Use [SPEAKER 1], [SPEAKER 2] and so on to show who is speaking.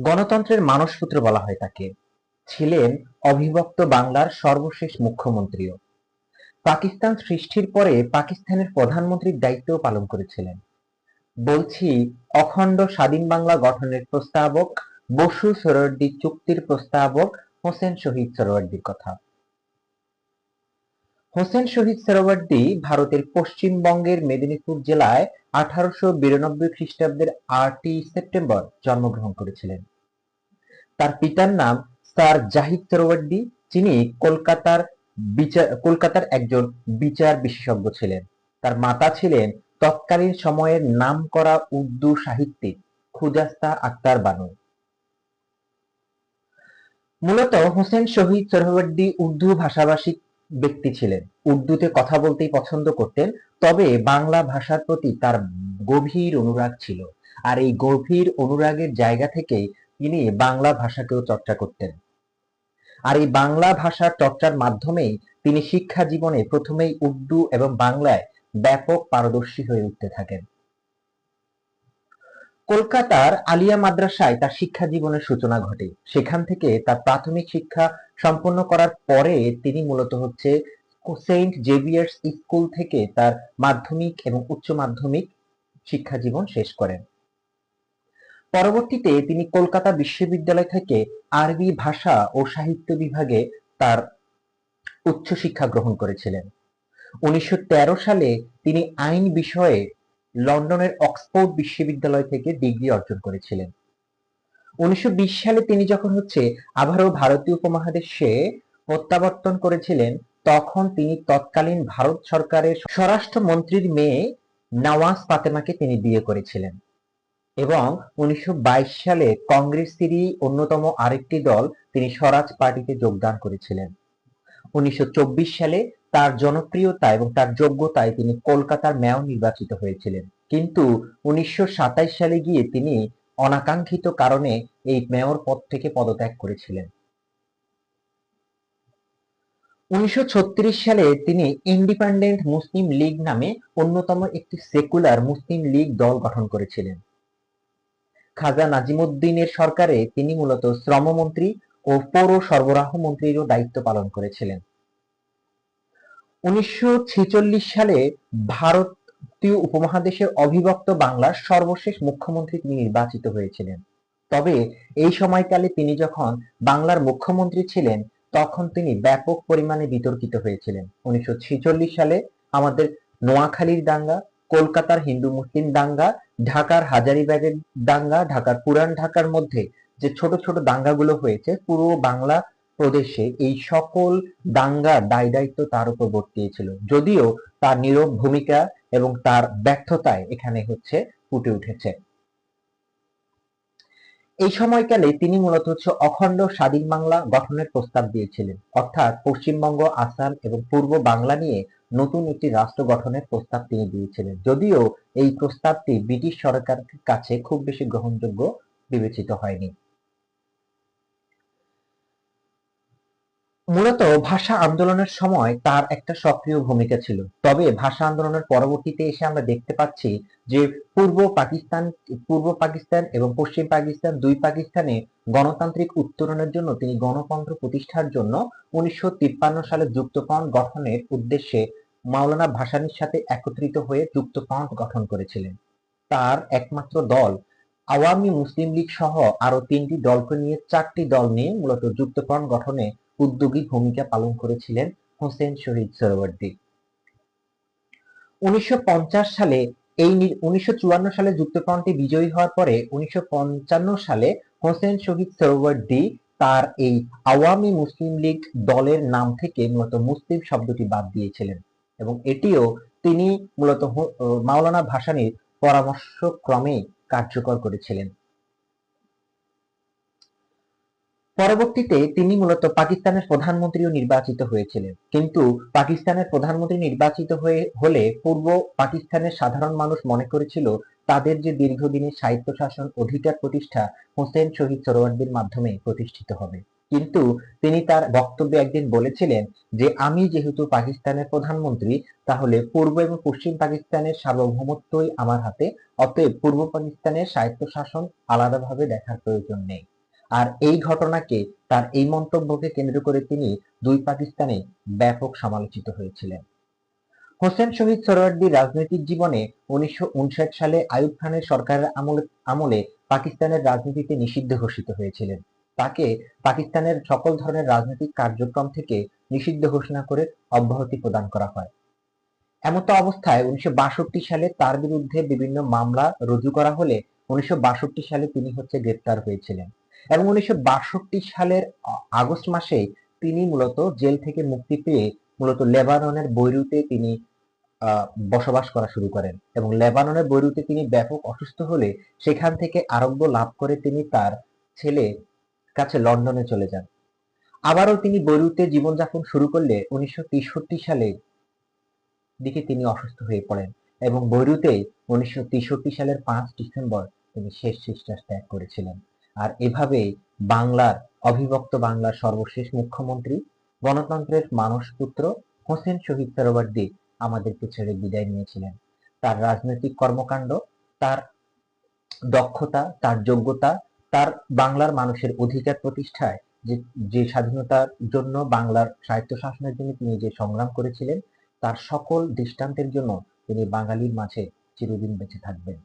[SPEAKER 1] গণতন্ত্রের মানসপুত্র বলা হয় তাকে ছিলেন অবিভক্ত বাংলার সর্বশেষ মুখ্যমন্ত্রীও। পাকিস্তান সৃষ্টির পরে পাকিস্তানের প্রধানমন্ত্রীর দায়িত্ব পালন করেছিলেন। বলছি, অখণ্ড স্বাধীন বাংলা গঠনের প্রস্তাবক, বসু সোহরাওয়ার্দী চুক্তির প্রস্তাবক হোসেন শহীদ সোহরাওয়ার্দীর কথা। হোসেন শহীদ সোহরাওয়ার্দী ভারতের পশ্চিমবঙ্গের মেদিনীপুর জেলায় আঠারোশো বিরানব্বই খ্রিস্টাব্দের আটই সেপ্টেম্বর জন্মগ্রহণ করেছিলেন। তার পিতার নাম স্যার জাহিদ সোহরাওয়ার্দী যিনি কলকাতার বিচার কলকাতার একজন বিচার বিশেষজ্ঞ ছিলেন। তার মাতা ছিলেন তৎকালীন সময়ের নামকরা উর্দু সাহিত্যিক খুজাস্তা আক্তার বানু। মূলত হোসেন শহীদ সোহরাওয়ার্দী উর্দু ভাষাভাষী ব্যক্তি ছিলেন। উর্দুতে কথা বলতেই পছন্দ করতেন, তবে বাংলা ভাষার প্রতি তার গভীর অনুরাগ ছিল। আর এই গভীর অনুরাগের জায়গা থেকেই তিনি বাংলা ভাষাকেও চর্চা করতেন। আর এই বাংলা ভাষার চর্চার মাধ্যমেই তিনি শিক্ষা জীবনে প্রথমেই উর্দু এবং বাংলায় ব্যাপক পারদর্শী হয়ে উঠতে থাকেন। কলকাতার আলিয়া মাদ্রাসায় তার শিক্ষা জীবনের সূচনা ঘটে। সেখান থেকে তার প্রাথমিক শিক্ষা সম্পন্ন করার পরে তিনি মূলত হচ্ছে সেন্ট জেভিয়ার্স স্কুল থেকে তার মাধ্যমিক এবং উচ্চ মাধ্যমিক শিক্ষা জীবন শেষ করেন। পরবর্তীতে তিনি কলকাতা বিশ্ববিদ্যালয় থেকে আরবি ভাষা ও সাহিত্য বিভাগে তার উচ্চশিক্ষা গ্রহণ করেছিলেন। উনিশশো তেরো সালে তিনি আইন বিষয়ে লন্ডনের অক্সফোর্ড বিশ্ববিদ্যালয় থেকে ডিগ্রি অর্জন করেছিলেন। উনিশশো বিশ সালে তিনি যখন হচ্ছে আবারও ভারতীয় উপমহাদেশে প্রত্যাবর্তন করেছিলেন, তখন তিনি তৎকালীন ভারত সরকারের স্বরাষ্ট্রমন্ত্রীর মেয়ে নওয়াজ ফাতেমাকে তিনি বিয়ে করেছিলেন। এবং উনিশশো বাইশ সালে কংগ্রেসেরই অন্যতম আরেকটি দল, তিনি স্বরাজ পার্টিতে যোগদান করেছিলেন। উনিশশো চব্বিশ সালে তার জনপ্রিয়তা এবং তার যোগ্যতায় তিনি কলকাতার মেয়র নির্বাচিত হয়েছিলেন। কিন্তু উনিশশো সাতাশ সালে গিয়ে তিনি অনাকাঙ্ক্ষিত কারণে এই মেয়র পদ থেকে পদত্যাগ করেছিলেন। উনিশশো ছত্রিশ সালে তিনি ইন্ডিপেন্ডেন্ট মুসলিম লীগ নামে অন্যতম একটি সেকুলার মুসলিম লীগ দল গঠন করেছিলেন। খাজা নাজিমুদ্দিনের সরকারে তিনি মূলত শ্রমমন্ত্রী ও পৌর সরবরাহ মন্ত্রীরও দায়িত্ব পালন করেছিলেন। উনিশশো সালে ভারতীয় উপমহাদেশের অবিভক্ত বাংলার সর্বশেষ মুখ্যমন্ত্রী তিনি নির্বাচিত হয়েছিলেন। তবে এই সময়কালে তিনি যখন বাংলার মুখ্যমন্ত্রী ছিলেন, তখন তিনি ব্যাপক পরিমাণে বিতর্কিত হয়েছিলেন। উনিশশো ছেচল্লিশ সালে আমাদের নোয়াখালীর দাঙ্গা, কলকাতার হিন্দু মুসলিম দাঙ্গা ঢাকার হাজারিবাগের দাঙ্গা, ঢাকার পুরান ঢাকার মধ্যে যে ছোট ছোট দাঙ্গাগুলো হয়েছে, পুরো বাংলা প্রদেশে এই সকল দাঙ্গা দায় দায়িত্ব তার উপর বর্তিয়েছিল। যদিও তার নীরব ভূমিকা এবং তার ব্যর্থতায় এখানে হচ্ছে ফুটে উঠেছে। এই সময়কালে তিনি মূলত হচ্ছে অখণ্ড স্বাধীন বাংলা গঠনের প্রস্তাব দিয়েছিলেন। অর্থাৎ পশ্চিমবঙ্গ, আসাম এবং পূর্ব বাংলা নিয়ে নতুন একটি রাষ্ট্র গঠনের প্রস্তাব তিনি দিয়েছিলেন। যদিও এই প্রস্তাবটি ব্রিটিশ সরকারের কাছে খুব বেশি গ্রহণযোগ্য বিবেচিত হয়নি। মূলত ভাষা আন্দোলনের সময় তার একটা সক্রিয় ভূমিকা ছিল। তবে ভাষা আন্দোলনের পরবর্তীতে এসে আমরা দেখতে পাচ্ছি যে পূর্ব পাকিস্তান পূর্ব পাকিস্তান এবং পশ্চিম পাকিস্তান দুই পাকিস্তানে গণতান্ত্রিক উত্তরণের জন্য তিনি গণতন্ত্র প্রতিষ্ঠার জন্য উনিশশো তিপ্পান্ন সালে যুক্তফ্রন্ট গঠনের উদ্দেশ্যে মাওলানা ভাসানীর সাথে একত্রিত হয়ে যুক্তফ্রন্ট গঠন করেছিলেন। তার একমাত্র দল আওয়ামী মুসলিম লীগ সহ আরও তিনটি দলকে নিয়ে চারটি দল নিয়ে মূলত যুক্তফ্রন্ট গঠনে উদ্যোগী ভূমিকা পালন করেছিলেন হোসেন শহীদ সোহরাওয়ার্দী উনিশশো সালে এই উনিশশো সালে যুক্তফ্রন্টে বিজয়ী হওয়ার পরে উনিশশো পঞ্চান্ন সালে হোসেন শহীদ সোহরাওয়ার্দী তার এই আওয়ামী মুসলিম লীগ দলের নাম থেকে মূলত মুসলিম শব্দটি বাদ দিয়েছিলেন এবং এটিও তিনি মূলত মাওলানা ভাসানীর পরামর্শক্রমে কার্যকর করেছিলেন। পরবর্তীতে তিনি মূলত পাকিস্তানের প্রধানমন্ত্রীও নির্বাচিত হয়েছিলেন। কিন্তু পাকিস্তানের প্রধানমন্ত্রী নির্বাচিত হয়ে, হলে পূর্ব পাকিস্তানের সাধারণ মানুষ মনে করেছিল তাদের যে দীর্ঘদিনের সাহিত্য শাসন অধিকার প্রতিষ্ঠা হোসেন শহীদ সোহরাওয়ার্দীর মাধ্যমে প্রতিষ্ঠিত হবে। কিন্তু তিনি তার বক্তব্যে একদিন বলেছিলেন যে, আমি যেহেতু পাকিস্তানের প্রধানমন্ত্রী, তাহলে পূর্ব এবং পশ্চিম পাকিস্তানের সার্বভৌমত্বই আমার হাতে। অতএব পূর্ব পাকিস্তানের স্বায়ত্তশাসন আলাদাভাবে দেখার প্রয়োজন নেই। আর এই ঘটনাকে, তার এই মন্তব্যকে কেন্দ্র করে তিনি দুই পাকিস্তানে ব্যাপক সমালোচিত হয়েছিলেন। হোসেন শহীদ সোহরাওয়ার্দীর রাজনৈতিক জীবনে উনিশশো উনষাট সালে আয়ুব খানের সরকারের আমলে পাকিস্তানের রাজনীতিতে নিষিদ্ধ ঘোষিত হয়েছিলেন। তাকে পাকিস্তানের সকল ধরনের রাজনৈতিক কার্যক্রম থেকে নিষিদ্ধ ঘোষণা করে অব্যাহতি প্রদান করা হয়। এমত অবস্থায় উনিশশো বাষট্টি সালে তার বিরুদ্ধে বিভিন্ন মামলা রুজু করা হলে উনিশশো বাষট্টি সালে তিনি হচ্ছে গ্রেপ্তার হয়েছিলেন এবং উনিশশো বাষট্টি সালের আগস্ট মাসে তিনি মূলত জেল থেকে মুক্তি পেয়ে মূলত লেবাননের বৈরুতে তিনি বসবাস করা শুরু করেন এবং লেবাননের বৈরুতে তিনি ব্যাপক অসুস্থ হলে সেখান থেকে আরোগ্য লাভ করে তিনি তার ছেলে কাছে লন্ডনে চলে যান। আবারও তিনি বৈরুতে জীবনযাপন শুরু করলে উনিশশো সালে দিকে তিনি অসুস্থ হয়ে পড়েন এবং বৈরুতে উনিশশো সালের পাঁচ ডিসেম্বর তিনি শেষ নিঃশ্বাস ত্যাগ করেছিলেন। আর এভাবে বাংলার, অবিভক্ত বাংলার সর্বশেষ মুখ্যমন্ত্রী, গণতন্ত্রের মানসপুত্র হোসেন শহীদ সরোবর্দী আমাদেরকে ছেড়ে বিদায় নিয়েছিলেন। তার রাজনৈতিক কর্মকাণ্ড, তার দক্ষতা, তার যোগ্যতা তার বাংলার মানুষের অধিকার প্রতিষ্ঠায় যে যে স্বাধীনতার জন্য বাংলার সাহিত্য শাসনের জন্য তিনি যে সংগ্রাম করেছিলেন, তার সকল দৃষ্টান্তের জন্য তিনি বাঙালির মাঝে চিরদিন বেঁচে থাকবেন।